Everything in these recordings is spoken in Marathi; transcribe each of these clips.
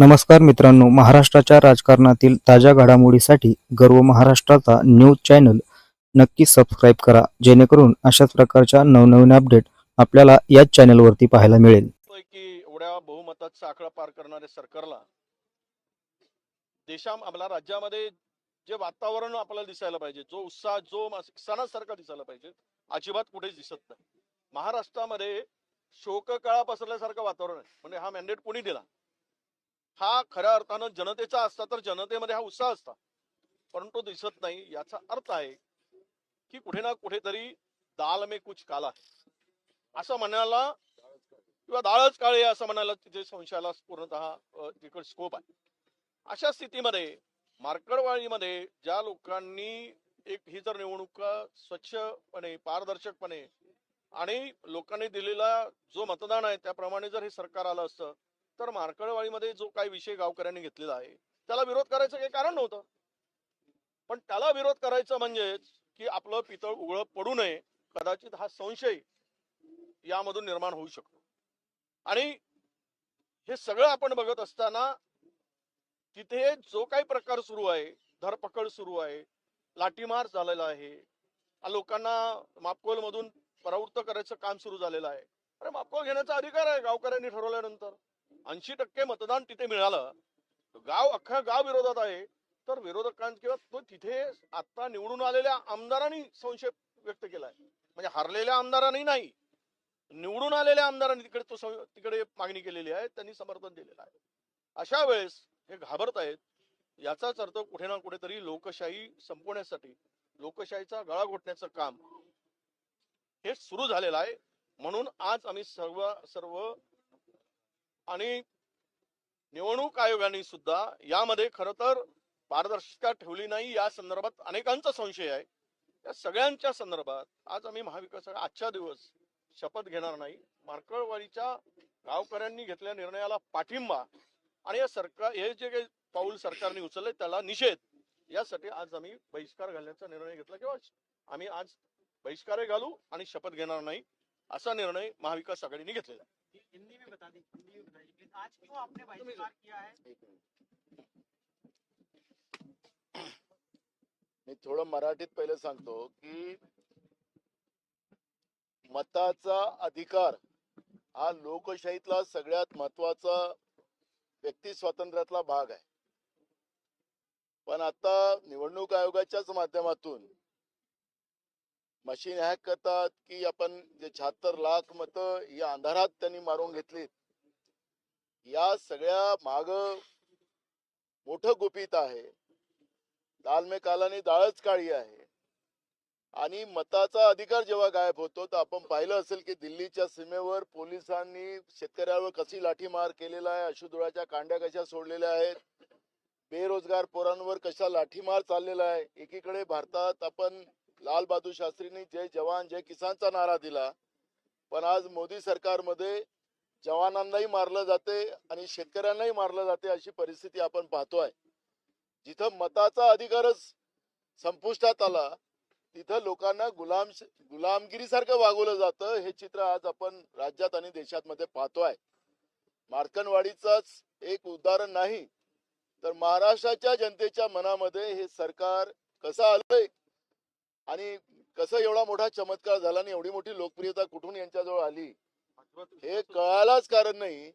नमस्कार मित्रांनो महाराष्ट्राच्या राजकारणातील ताज्या घडामोडीसाठी गर्व महाराष्ट्राचा न्यूज चॅनल नक्की सबस्क्राईब करा जेणेकरून अशाच प्रकारच्या नवनवीन अपडेट आपल्याला याच चॅनलवरती पाहायला मिळेल. एवढ्या बहुमताचा आकडा पार करणाऱ्या सरकारला देशा आपल्या राज्यामध्ये जे वातावरण आपल्याला दिसायला पाहिजे जो उत्साह जो सणासारखा दिसायला पाहिजे अजिबात कुठेच दिसत नाही. महाराष्ट्रामध्ये शोक काळा पसरल्यासारखं वातावरण आहे. म्हणजे हा मॅन्डेट कोणी दिला? हा खऱ्या अर्थानं जनतेचा असता तर जनतेमध्ये हा उत्साह असता. परंतु दिसत नाही याचा अर्थ आहे की कुठे ना कुठेतरी दाल में कुछ काला असं म्हणायला किंवा दाळच काळे असं म्हणायला तिथे संशयाला पूर्णतः तिकड स्कोप आहे. अशा स्थितीमध्ये मार्कडवाळीमध्ये ज्या लोकांनी एक ही जर निवडणूक स्वच्छपणे पारदर्शकपणे आणि लोकांनी दिलेला जो मतदान आहे त्याप्रमाणे जर हे सरकार आलं असतं तर मार्कळवाडीमध्ये जो काही विषय गावकऱ्यांनी घेतलेला आहे त्याला विरोध करायचं काही कारण नव्हतं. पण त्याला विरोध करायचं म्हणजेच की आपलं पितळ उघड पडू नये कदाचित हा संशय यामधून निर्माण होऊ शकतो. आणि हे सगळं आपण बघत असताना तिथे जो काही प्रकार सुरू आहे धरपकड सुरू आहे लाठीमार झालेला आहे लोकांना मापकोल मधून परावृत्त करायचं काम सुरू झालेलं आहे. अरे मापकोल घेण्याचा अधिकार आहे गावकऱ्यांनी ठरवल्यानंतर. ऐंशी टक्के मतदान तिथे मिळालं. गाव अख्खा गाव विरोधात आहे. तर विरोधकां किंवा तो तिथे आता निवडून आलेल्या आमदारांनी संशय व्यक्त केलाय. म्हणजे हरलेल्या आमदारांनी नाही. निवडून आलेल्या आमदारांनी तिकडे तो तिकडे मागणी केलेली आहे. त्यांनी समर्थन दिलेलं आहे. अशा वेळेस हे घाबरत आहेत. याचाच अर्थ कुठे ना कुठेतरी लोकशाही संपवण्यासाठी लोकशाहीचा गळा घोटण्याचं काम हे सुरू झालेलं आहे. म्हणून आज आम्ही सर्व सर्व आणि निवडणूक आयोगाने सुद्धा यामध्ये खरं तर पारदर्शकता ठेवली नाही. या संदर्भात अनेकांचा संशय आहे. या सगळ्यांच्या संदर्भात आज आम्ही महाविकास आजच्या दिवस शपथ घेणार नाही. मार्कळवाडीच्या गावकऱ्यांनी घेतलेल्या निर्णयाला पाठिंबा आणि या सरकार हे जे काही पाऊल सरकारने उचलले त्याला निषेध यासाठी आज आम्ही बहिष्कार घालण्याचा निर्णय घेतला किंवा आम्ही आज बहिष्कार घालू आणि शपथ घेणार नाही असा निर्णय महाविकास आघाडीने घेतलेला आहे. आज क्यों आपने बहिष्कार किया है। मी थोडं मराठीत पहिले सांगतो की मताचा अधिकार हा लोकशाहीतला सगळ्यात महत्त्वाचा व्यक्ती स्वातंत्र्यातला भाग आहे. पण आता निवडणूक आयोगाच्याच माध्यमातून मशीन हॅक करतात की आपण जे शहात्तर लाख मत या अंधारात त्यांनी मारून घेतलीत या सगळ्या माग मोठं गुपित आहे. दालमे कालाने डाळच काळी आहे. आणि मताचा अधिकार जेव्हा गायब होतो तर आपण पाहिलं असेल की दिल्लीच्या सीमेवर पोलिसांनी शेतकऱ्यावर कशी लाठीमार केलेला आहे अशुधुळाच्या कांड्या कशा सोडलेल्या आहेत बेरोजगार पोरांवर कशा लाठीमार चाललेला आहे. एकीकडे भारतात आपण लाल बहादूर शास्त्रींनी जय जवान जय किसानचा नारा दिला पण आज मोदी सरकारमध्ये जवानांनाही मारलं जाते आणि शेतकऱ्यांनाही मारलं जाते अशी परिस्थिती आपण पाहतोय. जिथं मताचा अधिकारच संपुष्टात आला तिथं लोकांना गुलाम गुलामगिरीसारखं वागवलं जातं हे चित्र आज आपण राज्यात आणि देशात मध्ये पाहतोय. मार्कनवाडीचाच एक उदाहरण नाही तर महाराष्ट्राच्या जनतेच्या मनामध्ये हे सरकार कसं आलंय आणि कसं एवढा मोठा चमत्कार झाला आणि एवढी मोठी लोकप्रियता कुठून यांच्याजवळ आली? हे कळायलाच कारण नाही.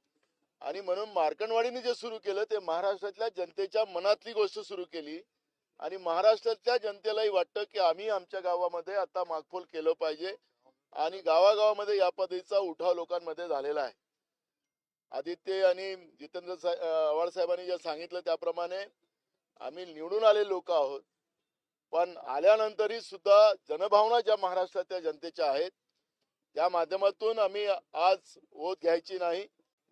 आणि म्हणून मार्कंडवाडीने जे सुरू केलं ते महाराष्ट्रातल्या जनतेच्या मनातली गोष्ट सुरू केली. आणि महाराष्ट्रातल्या जनतेलाही वाटतं की आम्ही आमच्या गावामध्ये आता मागफोल केलं पाहिजे. आणि गावागावामध्ये या पद्धतीचा उठाव लोकांमध्ये झालेला आहे. आदित्य आणि जितेंद्र सा- आव्हाड साहेबांनी जे सांगितलं त्याप्रमाणे आम्ही निवडून आले लोक आहोत. पण आल्यानंतरही सुद्धा जनभावना ज्या महाराष्ट्रातल्या जनतेच्या आहेत त्या माध्यमातून आम्ही आज ओत घ्यायची नाही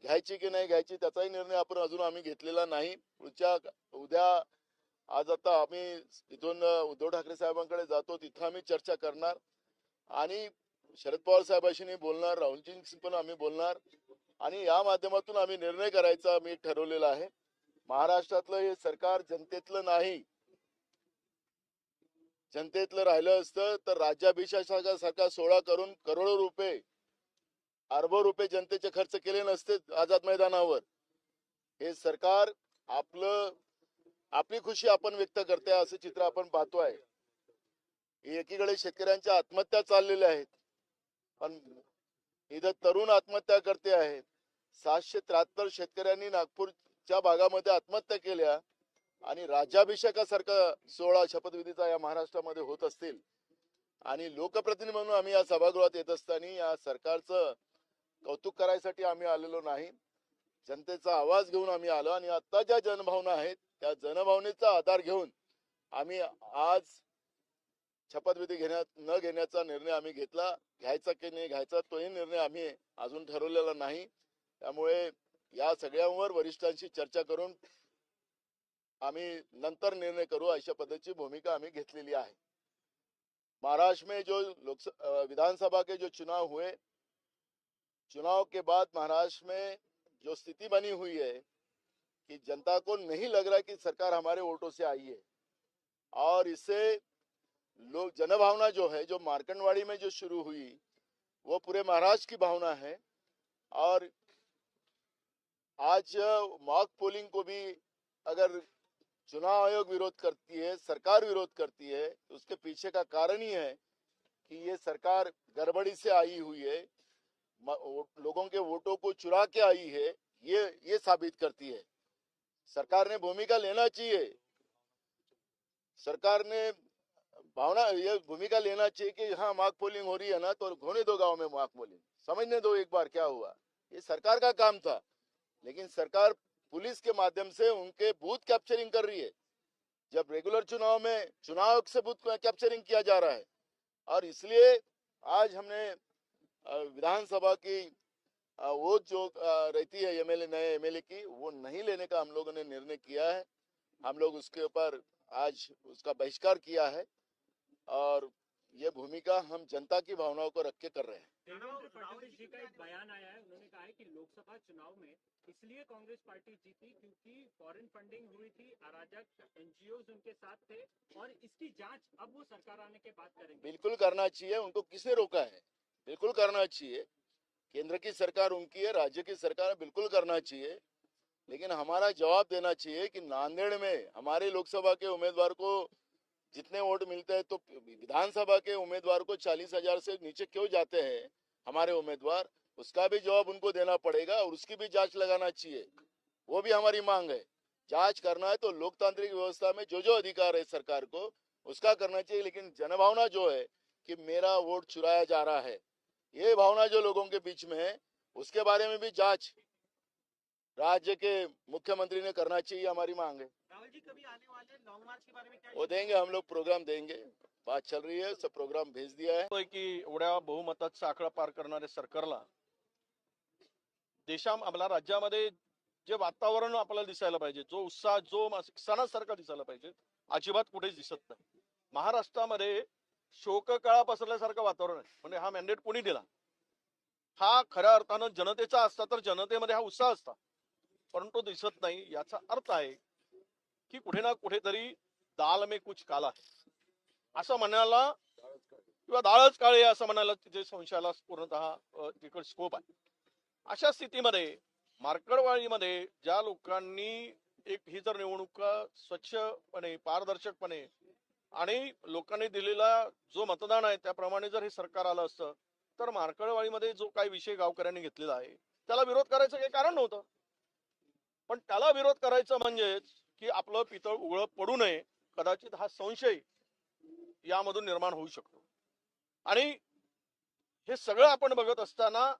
घ्यायची की नाही घ्यायची त्याचाही निर्णय आपण अजून आम्ही घेतलेला नाही. पुढच्या उद्या आज आता आम्ही इथून उद्धव ठाकरे साहेबांकडे जातो तिथं आम्ही चर्चा करणार. आणि शरद पवार साहेबांशी बोलणार राहुलजींशी पण आम्ही बोलणार. आणि या माध्यमातून आम्ही निर्णय करायचा आम्ही ठरवलेला आहे. महाराष्ट्रातलं हे सरकार जनतेतलं नाही जनतेतलं राहिलं असतं तर राज्याभिषेकासारखा सोहळा करून करोडो रुपये अरबो रुपये जनतेचे खर्च केले नसते आझाद मैदानावर. हे सरकार आपलं आपली खुशी आपण व्यक्त करते असं चित्र आपण पाहतोय. एकीकडे शेतकऱ्यांच्या आत्महत्या चाललेल्या आहेत. पण इथं तरुण आत्महत्या करते आहेत. सातशे त्र्याहत्तर शेतकऱ्यांनी नागपूरच्या भागामध्ये आत्महत्या केल्या. आणि राज्याभिषेकासारखा सोहळा शपथविधीचा या महाराष्ट्रामध्ये होत असतील. आणि लोकप्रतिनिधी म्हणून आम्ही या सभागृहात येत असताना या सरकारचं कौतुक करायसाठी आम्ही आलेलो नाही. जनतेचा आवाज घेऊन आम्ही आलो आणि आता ज्या जनभावना आहेत त्या जनभावनेचा आधार घेऊन आम्ही आज शपथविधी घेण्यात न घेण्याचा निर्णय आम्ही घेतला. घ्यायचा की नाही घ्यायचा तोही निर्णय आम्ही अजून ठरवलेला नाही. त्यामुळे या सगळ्यांवर वरिष्ठांशी चर्चा करून आम्ही नंतर निर्णय करू, अशा पद्धतीची भूमिका आम्ही घेतलेली आहे. महाराष्ट्र में जो लोकस विधानसभा के जो चुनाव हुए, चुनाव के बाद महाराष्ट्र में जो स्थिति बनी हुई है, कि जनता को नहीं लग रहा कि सरकार हमारे वोटों से आई है। और इससे लोग जनभावना जो है, जो मार्कंडवाड़ी में जो शुरू हुई, वो पूरे महाराष्ट्र की भावना है। और आज मॉक पोलिंग को भी अगर चुनाव आयोग विरोध करती है, सरकार विरोध करती है तो उसके पीछे का कारण ही है कि ये सरकार गड़बड़ी से आई हुई है लोगों के वोटों को चुरा के आई है, ये ये साबित करती है। सरकार ने भूमिका लेना चाहिए। सरकार ने भावना, ये भूमिका लेना चाहिए कि हाँ मार्क पोलिंग हो रही है ना तो होने दो गाँव में मार्क पोलिंग। समझने दो एक बार क्या हुआ। ये सरकार का काम था, लेकिन सरकार पुलिस के माध्यम से उनके बूथ कैप्चरिंग कर रही है। जब रेगुलर चुनाव में, चुनाव से बूथ कैप्चरिंग किया जा रहा है। और इसलिए आज हमने विधानसभा की वो जो रहती है एमएलए, नए एमएलए की, वो नहीं लेने का हम लोगों ने निर्णय किया है। हम लोग उसके ऊपर आज उसका बहिष्कार किया है। और ये भूमिका हम जनता की भावनाओं को रख के कर रहे हैं। बयान आया है। उन्होंने कहा है कि लोकसभा चुनाव में इसलिए कांग्रेस पार्टी जीती क्योंकि फॉरेन फंडिंग हुई थी, अराजक एनजीओ उनके साथ थे और इसकी जाँच अब वो सरकार आने के बाद करेंगे। बिल्कुल करना चाहिए, उनको किसने रोका है? बिल्कुल करना चाहिए। केंद्र की सरकार उनकी है, राज्य की सरकार बिल्कुल करना चाहिए। लेकिन हमारा जवाब देना चाहिए कि नांदेड़ में हमारे लोकसभा के उम्मीदवार को जितने वोट मिलते हैं तो विधानसभा के उम्मीदवार को चालीस हज़ार से नीचे क्यों जाते हैं हमारे उम्मीदवार? उसका भी जवाब उनको देना पड़ेगा और उसकी भी जाँच लगाना चाहिए। वो भी हमारी मांग है। जाँच करना है तो लोकतांत्रिक व्यवस्था में जो जो अधिकार है सरकार को उसका करना चाहिए। लेकिन जनभावना जो है कि मेरा वोट चुराया जा रहा है ये भावना जो लोगों के बीच में है उसके बारे में भी जाँच राज्य के मुख्यमंत्री ने करना चाहिए हमारी मांग है। जी कभी आने वाले लॉन्ग मार्च के बारे में क्या वो देंगे हम लोग प्रोग्राम देंगे। बात चल रही है सब प्रोग्राम भेज दिया है। होय की एवढ्या बहुमताचा आकडा पार करणाऱ्या सरकारला देशा आपल्या राज्यामध्ये जे वातावरण आपल्याला दिसायला पाहिजे जो उत्साह जो सणासारखा दिसायला पाहिजे अजिबात कुठेच दिसत नाही. महाराष्ट्रामध्ये शोककळा पसरल्यासारखं वातावरण आहे. म्हणजे हा मॅन्डेट कोणी दिला? हा खऱ्या अर्थानं जनतेचा असता तर जनतेमध्ये हा उत्साह असता. परंतु दिसत नाही. याचा अर्थ आहे की कुठे ना कुठेतरी दाल में कुछ काला आहे असं म्हणायला किंवा दाळच काळे असं म्हणायला तिथे संशयाला पूर्णतः तिकड तिकडे स्कोप आहे. अशा स्थितीमध्ये मार्कडवाळीमध्ये ज्या लोकांनी एक ही जर निवडणूक स्वच्छपणे पारदर्शकपणे आणि लोकांनी दिलेला जो मतदान आहे त्याप्रमाणे जर हे सरकार आलं असतं तर मार्कडवाळीमध्ये जो काही विषय गावकऱ्यांनी घेतलेला आहे त्याला विरोध करायचं काही कारण नव्हतं. पण त्याला विरोध करायचं म्हणजेच की आपलं पितळ उघड पडू नये कदाचित हा संशय यामधून निर्माण होऊ शकतो. आणि हे सगळं आपण बघत असताना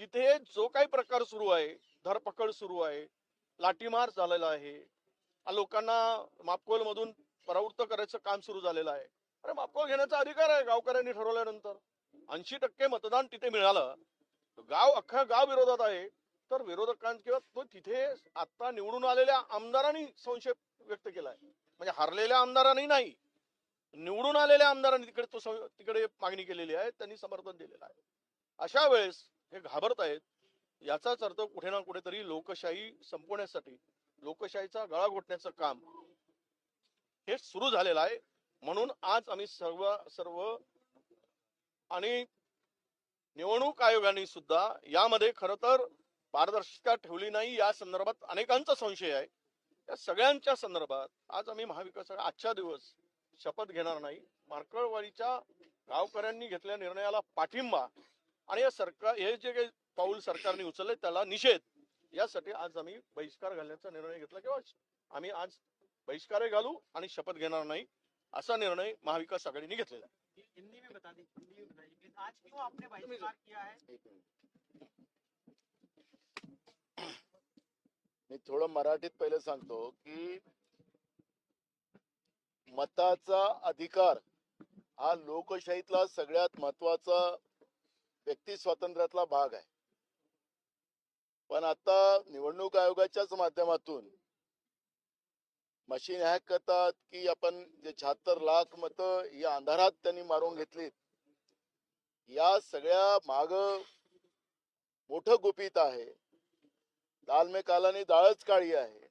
तिथे जो काही प्रकार सुरू आहे धरपकड सुरू आहे लाठीमार झालेला आहे लोकांना मापकोल मधून परावृत्त करायचं काम सुरू झालेलं आहे. अरे मापकोल घेण्याचा अधिकार आहे गावकऱ्यांनी ठरवल्यानंतर. ऐंशी टक्के मतदान तिथे मिळालं. गाव अख्खा गाव विरोधात आहे. तर विरोधकां किंवा तो तिथे आता निवडून आलेल्या आमदारांनी संशय व्यक्त केलाय म्हणजे हरलेल्या आमदारांनी नाही. निवडून आलेल्या आमदारांनी तिकडे तो तिकडे मागणी केलेली आहे त्यांनी समर्थन दिलेलं आहे. अशा वेळेस हे घाबरत आहेत. याचाच अर्थ कुठे ना कुठेतरी लोकशाही संपवण्यासाठी लोकशाहीचा गळा घोटण्याचं काम हे सुरू झालेलं आहे. म्हणून आज आम्ही सर्व सर्व आणि निवडणूक आयोगाने सुद्धा यामध्ये खर तर पारदर्शकता ठेवली नाही. या संदर्भात अनेकांचा संशय आहे. या सगळ्यांच्या संदर्भात आज आम्ही महाविकास आजच्या दिवस शपथ घेणार नाही. मार्कळवाडीच्या गावकऱ्यांनी घेतलेल्या निर्णयाला पाठिंबा आणि या सरकार हे जे काही पाऊल सरकारने उचलले त्याला निषेध. यासाठी आज आम्ही बहिष्कार घालण्याचा निर्णय घेतला किंवा आम्ही आज बहिष्कारही घालू आणि शपथ घेणार नाही असा निर्णय महाविकास आघाडीने घेतलेला बहिष्कार है. मी थोडं मराठीत पहिले सांगतो की मताचा अधिकार हा लोकशाहीतला सगळ्यात महत्त्वाचा व्यक्ती स्वातंत्र्यातला भाग आहे. पण आता निवडणूक आयोगाच्याच माध्यमातून मशीन हॅक करतात की आपण जे शहात्तर लाख मत या अंधारात त्यांनी मारून घेतलीत. या सगळ्या माग मोठ गुपित आहे. दाल में कालाने डाळच काळी आहे.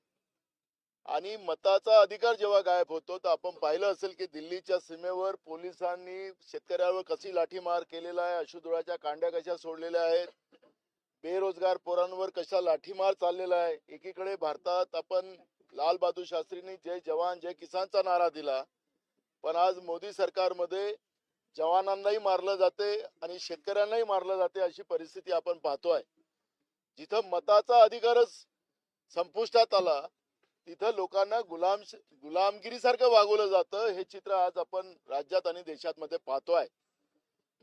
आणि मताचा अधिकार जेव्हा गायब होतो तर आपण पाहिलं असेल की दिल्लीच्या सीमेवर पोलिसांनी शेतकऱ्यावर कशी लाठीमार केलेला आहे अशुधुळाच्या कांड्या कशा सोडलेल्या आहेत बेरोजगार पोरांवर कशा लाठीमार चाललेला आहे एकीकडे भारतात आपण लाल बहादूर शास्त्रींनी जय जवान जय किसानचा नारा दिला पण आज मोदी सरकारमध्ये जवानांनाही मारलं जाते आणि शेतकऱ्यांनाही मारलं जाते अशी परिस्थिती आपण पाहतोय. जिथं मताचा अधिकारच संपुष्टात आला तिथं लोकांना गुलाम गुलामगिरीसारखं वागवलं जातं. हे चित्र आज आपण राज्यात आणि देशात मध्ये पाहतोय.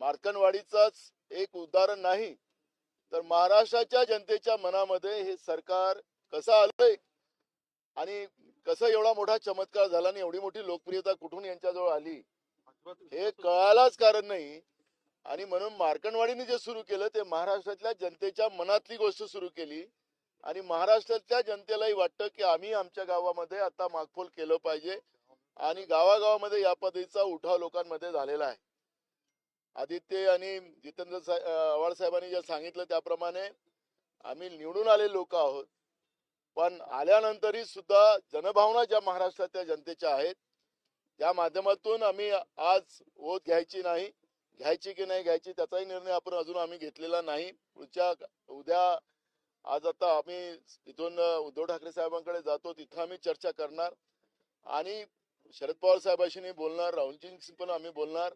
मार्कनवाडीचाच एक उदाहरण नाही तर महाराष्ट्राच्या जनतेच्या मनामध्ये हे सरकार कसं आलंय आणि कसं एवढा मोठा चमत्कार झाला आणि एवढी मोठी लोकप्रियता कुठून यांच्याजवळ आली हे कळायलाच कारण नाही. आणि म्हणून मार्कनवाडीने जे सुरू केलं ते महाराष्ट्रातल्या जनतेच्या मनातली गोष्ट सुरू केली. आणि महाराष्ट्रातल्या जनतेलाही वाटतं की आम्ही आमच्या गावामध्ये आता मागफोल केलं पाहिजे. आणि गावागावामध्ये या पद्धतीचा उठाव लोकांमध्ये झालेला आहे. आदित्य आणि जितेंद्र आव्हाड साहेबांनी जे सांगितलं त्याप्रमाणे आम्ही निवडून आले लोक आहोत. पण आल्यानंतरही सुद्धा जनभावना ज्या महाराष्ट्रातल्या जनतेच्या आहेत त्या माध्यमातून आम्ही आज ओत घ्यायची नाही घ्यायची की नाही घ्यायची त्याचाही निर्णय आपण अजून आम्ही घेतलेला नाही. पुढच्या उद्या आज आता आम्ही इथून उद्धव ठाकरे साहेबांकडे जातो तिथं आम्ही चर्चा करणार. आणि शरद पवार साहेबांशी बोलणार राहुलजींशी पण आम्ही बोलणार.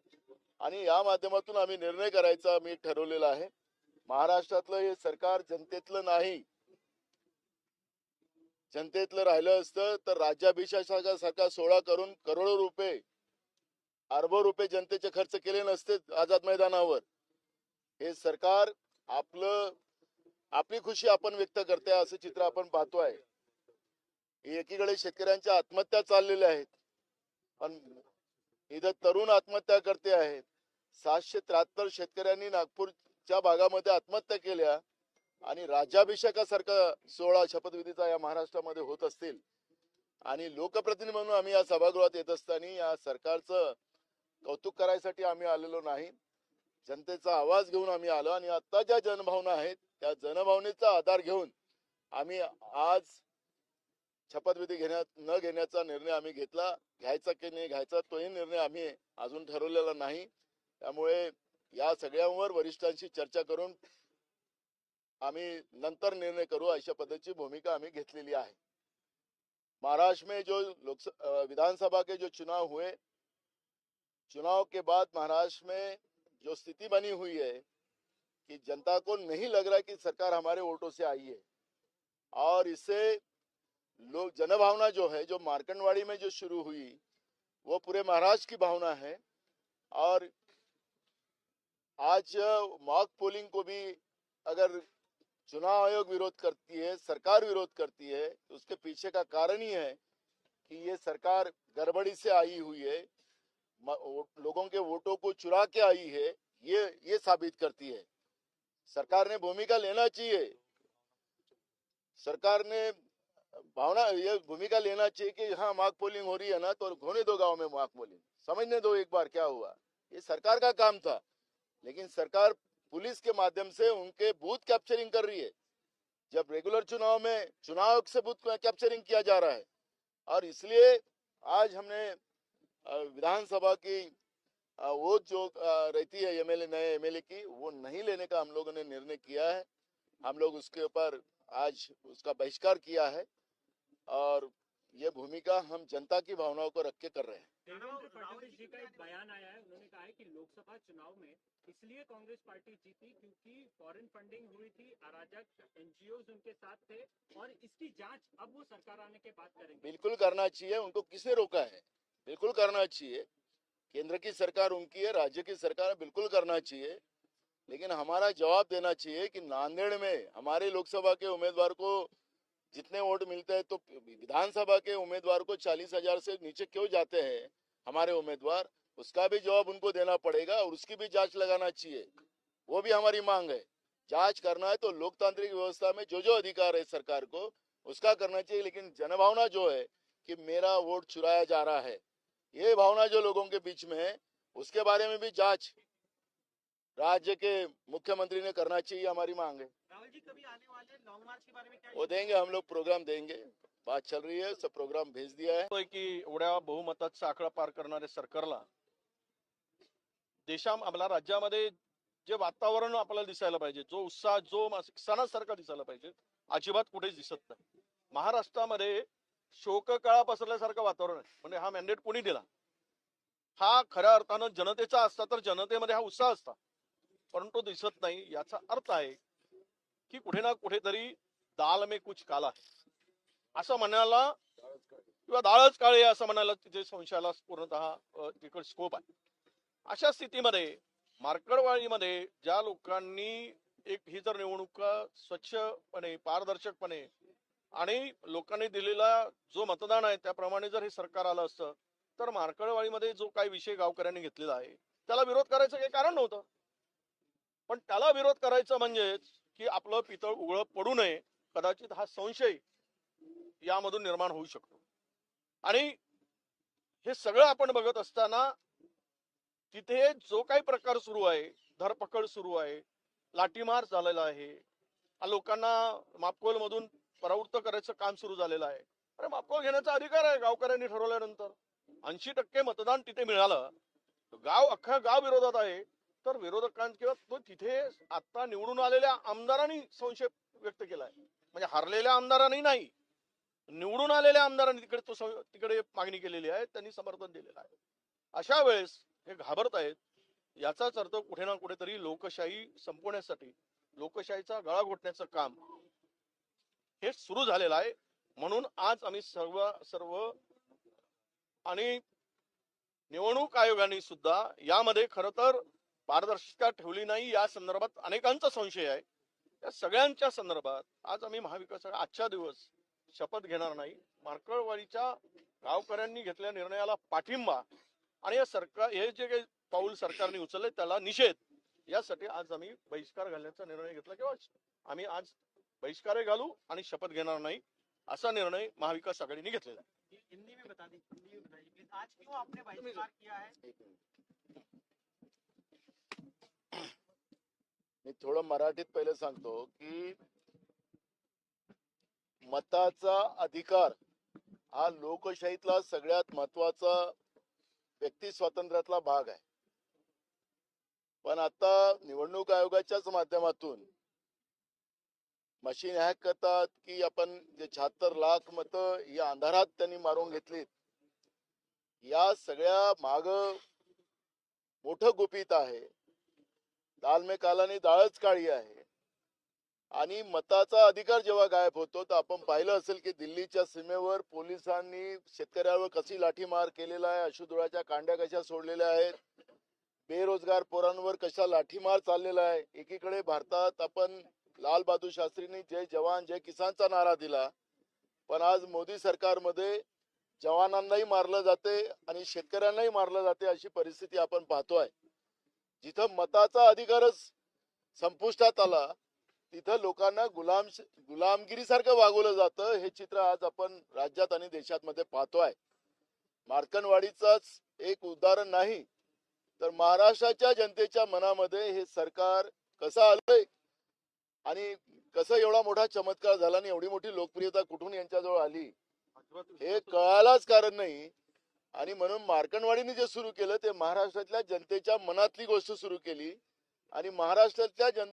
आणि या माध्यमातून आम्ही निर्णय करायचा मी ठरवलेला आहे. महाराष्ट्रातलं हे सरकार जनतेतलं नाही. जनतेतलं राहिलं असतं तर राज्याभिषेकासारखा सोहळा करून करोडो रुपये अरबो रुपये जनतेचे खर्च केले नसते आझाद मैदानावर. हे सरकार आपलं आपली खुशी आपण व्यक्त करते असं चित्र आपण पाहतोय. एकीकडे शेतकऱ्यांच्या आत्महत्या चाललेल्या आहेत. पण इथं तरुण आत्महत्या करते आहेत. सातशे त्र्याहत्तर शेतकऱ्यांनी नागपूरच्या भागामध्ये आत्महत्या केल्या आणि राज्याभिषेकासारखा सोहळा शपथविधीचा या महाराष्ट्रामध्ये होत असतील. आणि लोकप्रतिनिधी म्हणून आम्ही या सभागृहात येत असताना या सरकारचं कौतुक करायसाठी आम्ही आलेलो नाही. जनतेचा आवाज घेऊन आम्ही आलो आणि आता ज्या जनभावना आहेत. त्या जनभावनेचा आधार घेऊन आम्ही आज शपथविधी घेण्यात न घेण्याचा निर्णय आम्ही घेतला. घ्यायचा की नाही घ्यायचा तोही निर्णय आम्ही अजून ठरवलेला नाही. त्यामुळे या सगळ्यांवर वरिष्ठांशी चर्चा करून आम्ही नंतर निर्णय करू अशा पद्धतीची भूमिका आम्ही घेतलेली आहे. महाराष्ट्र में जो लोकस विधानसभा के जो चुनाव हुए चुनाव के बाद महाराष्ट्र में जो स्थिति बनी हुई है कि जनता को नहीं लग रहा कि सरकार हमारे वोटों से आई है। और इससे लोग, जनभावना जो है, जो मार्कंडवाड़ी में जो शुरू हुई, वो पूरे महाराष्ट्र की भावना है। और आज मॉक पोलिंग को भी अगर चुनाव आयोग विरोध करती है, सरकार विरोध करती है तो उसके पीछे का कारण ही है कि ये सरकार गड़बड़ी से आई हुई है लोगों के वोटों को चुरा के आई है, ये ये साबित करती है। सरकार ने भूमिका लेना चाहिए। सरकार ने भावना, ये भूमिका लेना चाहिए कि हाँ मार्क पोलिंग हो रही है ना तो होने दो गाँव में मार्क पोलिंग। समझने दो एक बार क्या हुआ? ये सरकार का काम था, लेकिन सरकार पुलिस के माध्यम से उनके बूथ कैप्चरिंग कर रही है। जब रेगुलर चुनाव में, चुनाव से बूथ कैप्चरिंग किया जा रहा है, और इसलिए आज हमने विधानसभा की वो जो रहती है एमएलए नए एमएलए की वो नहीं लेने का हम लोगों ने निर्णय किया है। हम लोग उसके ऊपर आज उसका बहिष्कार किया है और ये भूमिका हम जनता की भावनाओं को रख के कर रहे हैं। फडणवीस जी का एक बयान आया है उन्होंने कहा है कि लोकसभा चुनाव में इसलिए कांग्रेस पार्टी जीती क्योंकि फॉरेन फंडिंग हुई थी अराजक एनजीओ उनके साथ थे और इसकी जाँच अब वो सरकार आने के बाद करेंगे। बिल्कुल करना चाहिए उनको किसने रोका है? बिल्कुल करना चाहिए। केंद्र की सरकार उनकी है, राज्य की सरकार बिल्कुल करना चाहिए। लेकिन हमारा जवाब देना चाहिए कि नांदेड़ में हमारे लोकसभा के उम्मीदवार को जितने वोट मिलते हैं तो विधानसभा के उम्मीदवार को चालीस हज़ार से नीचे क्यों जाते हैं हमारे उम्मीदवार? उसका भी जवाब उनको देना पड़ेगा और उसकी भी जाँच लगाना चाहिए। वो भी हमारी मांग है। जाँच करना है तो लोकतांत्रिक व्यवस्था में जो जो अधिकार है सरकार को, उसका करना चाहिए। लेकिन जनभावना जो है कि मेरा वोट चुराया जा रहा है। ये भावना जो लोगों के बीच में है उसके बारे में भी जाँच राज्य के मुख्यमंत्री ने करना चाहिए हमारी मांग है। राहुल जी कभी आने वाले लॉन्ग मार्च के बारे में क्या वो देंगे हम लोग प्रोग्राम देंगे बात चल रही है सब प्रोग्राम भेज दिया है। आहे की एवढ्या बहुमताचा आकडा पार करणाऱ्या सरकारला देशा आपल्या राज्यामध्ये जे वातावरण आपल्याला दिसायला पाहिजे जो उत्साह जो मास- सणासारखा दिसायला पाहिजे अजिबात कुठेच दिसत नाही. महाराष्ट्रामध्ये शोक काळा पसरल्यासारखं वातावरण आहे. म्हणजे हा मॅन्डेट कोणी दिला? हा खऱ्या अर्थानं जनतेचा असता तर जनतेमध्ये हा उत्साह असता. परंतु दिसत नाही. याचा अर्थ आहे की कुठे ना कुठेतरी दाल में कुछ काला है. असं म्हणायला किंवा डाळच काळे असं म्हणायला तिथे संशयाला पूर्णतः तिकड तिकडे स्कोप आहे. अशा स्थितीमध्ये मार्कडवाळीमध्ये ज्या लोकांनी एक ही जर निवडणूक स्वच्छपणे पारदर्शकपणे आणि लोकांनी दिलेला जो मतदान आहे त्याप्रमाणे जर हे सरकार आलं असतं तर मार्कडवाडीमध्ये जो काही विषय गावकऱ्यांनी घेतलेला आहे त्याला विरोध करायचं काही कारण नव्हतं. पण त्याला विरोध करायचं म्हणजेच की आपलं पितळ उघड पडू नये कदाचित हा संशय यामधून निर्माण होऊ शकतो. आणि हे सगळं आपण बघत असताना तिथे जो काही प्रकार सुरू आहे धरपकड सुरू आहे लाठीमार झालेला आहे लोकांना मापकोल मधून प्रवृत्त करायचं काम सुरू झालेलं आहे. अरे मापकोल घेण्याचा अधिकार आहे गावकऱ्यांनी ठरवल्यानंतर. ऐंशी टक्के मतदान तिथे मिळालं. गाव अख्खा गाव विरोधात आहे. तर विरोधकां किंवा तो तिथे आता निवडून आलेल्या आमदारांनी संशय व्यक्त केलाय. म्हणजे हरलेल्या आमदारांनी नाही. निवडून आलेल्या आमदारांनी तिकडे तो तिकडे मागणी केलेली आहे. त्यांनी समर्थन दिलेलं आहे. अशा वेळेस हे घाबरत आहेत. याचाच अर्थ कुठे ना कुठेतरी लोकशाही संपवण्यासाठी लोकशाहीचा गळा घोटण्याचं काम हे सुरू झालेलं आहे. म्हणून आज आम्ही सर्व सर्व आणि निवडणूक आयोगाने सुद्धा यामध्ये खर तर पारदर्शकता ठेवली नाही. या संदर्भात अनेकांचा संशय आहे. या सगळ्यांच्या संदर्भात आज आम्ही महाविकास आजच्या दिवस शपथ घेणार नाही. मार्कळवाडीच्या गावकऱ्यांनी घेतलेल्या निर्णयाला पाठिंबा आणि या सरकार हे जे काही पाऊल सरकारने उचलले त्याला निषेध यासाठी आज आम्ही बहिष्कार घालण्याचा निर्णय घेतला किंवा आम्ही आज बहिष्कार घालू आणि शपथ घेणार नाही असा निर्णय महाविकास आघाडीने घेतलेला आहे. है. मी थोडं मराठीत पहिले सांगतो की मताचा अधिकार हा लोकशाहीतला सगळ्यात महत्त्वाचा व्यक्ती स्वातंत्र्यातला भाग आहे. पण आता निवडणूक आयोगाच्याच माध्यमातून मशीन हॅक करतात की आपण जे शहात्तर लाख मतं ही अंधारात त्यांनी मारून घेतलीत. या सगळ्या माग मोठं गुपित आहे. दाल कालाने डाळच काळी आहे. आणि मताचा अधिकार जेव्हा गायब होतो तर आपण पाहिलं असेल की दिल्लीच्या सीमेवर पोलिसांनी शेतकऱ्यावर कशी लाठीमार केलेला आहे अशुधुळाच्या कांड्या कशा सोडलेल्या आहेत बेरोजगार पोरांवर कशा लाठीमार चाललेला आहे एकीकडे भारतात आपण लाल बहादूर शास्त्रींनी जय जवान जय किसानचा नारा दिला. पण आज मोदी सरकारमध्ये जवानांनाही मारलं जाते आणि शेतकऱ्यांनाही मारलं जाते अशी परिस्थिती आपण पाहतोय. जिथं मताचा अधिकारच संपुष्टात आला तिथं लोकांना गुलाम गुलामगिरीसारखं वागवलं जातं हे चित्र आज आपण राज्यात आणि देशात मध्ये पाहतोय. मार्कनवाडीचाच एक उदाहरण नाही तर महाराष्ट्राच्या जनतेच्या मनामध्ये हे सरकार कसं आलंय? आणि कसं एवढा मोठा चमत्कार झाला आणि एवढी मोठी लोकप्रियता कुठून यांच्याजवळ आली हे कळायलाच कारण नाही. आणि म्हणून मार्कंडवाडीने जे सुरू केलं ते महाराष्ट्रातल्या जनतेच्या मनातली गोष्ट सुरू केली. आणि महाराष्ट्रातल्या जन